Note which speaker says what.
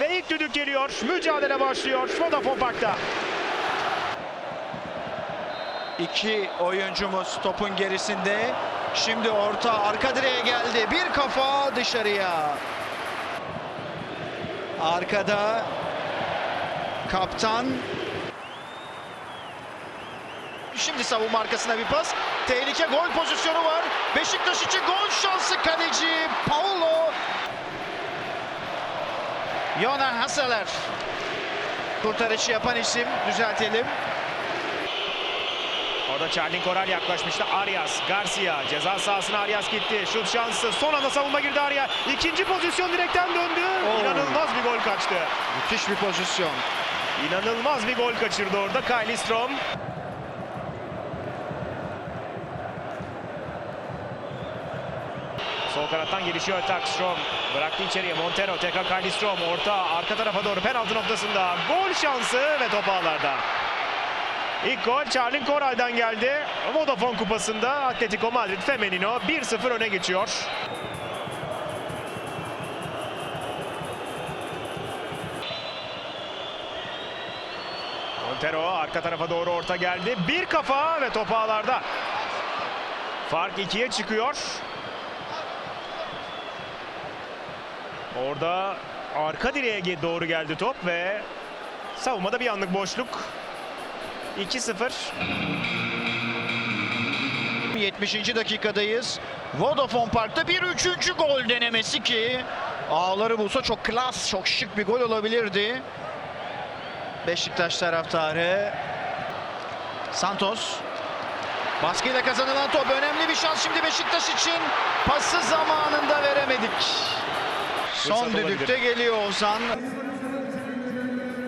Speaker 1: Ve ilk düdük geliyor. Mücadele başlıyor Vodafone Park'ta.
Speaker 2: İki oyuncumuz topun gerisinde. Şimdi orta arka direğe geldi. Bir kafa dışarıya. Arkada kaptan. Şimdi savunma arkasına bir pas. Tehlike gol pozisyonu var. Beşiktaş için gol şansı Jonan Hasseler. Kurtarışı yapan isim düzeltelim.
Speaker 1: Orada Charlin Koral yaklaşmıştı. Arias, Garcia ceza sahasına Arias gitti. Şut şansı. Son anda savunma girdi Arias. İkinci pozisyon direkten döndü.
Speaker 2: Oo.
Speaker 1: İnanılmaz bir gol kaçtı.
Speaker 2: Müthiş bir pozisyon.
Speaker 1: İnanılmaz bir gol kaçırdı orada Kylie Strom. Sol kanattan gelişiyor Tak Strom. Bıraktı içeriye Montero. Tekrar Kylie. Orta arka tarafa doğru penaltı noktasında. Gol şansı ve top ağlarda. İlk gol Charlin Koray'dan geldi. Vodafone Kupası'nda Atletico Madrid Femenino 1-0 öne geçiyor. Montero arka tarafa doğru orta geldi. Bir kafa ve top ağlarda. Fark ikiye çıkıyor. Orada arka direğe doğru geldi top ve savunmada bir anlık boşluk. 2-0.
Speaker 2: 70. dakikadayız. Vodafone Park'ta bir üçüncü gol denemesi ki ağları bulsa çok klas, çok şık bir gol olabilirdi. Beşiktaş taraftarı Santos baskıyla kazanılan top önemli bir şans şimdi Beşiktaş için pası zamanında veremedik. Son düdükte geliyor Ozan.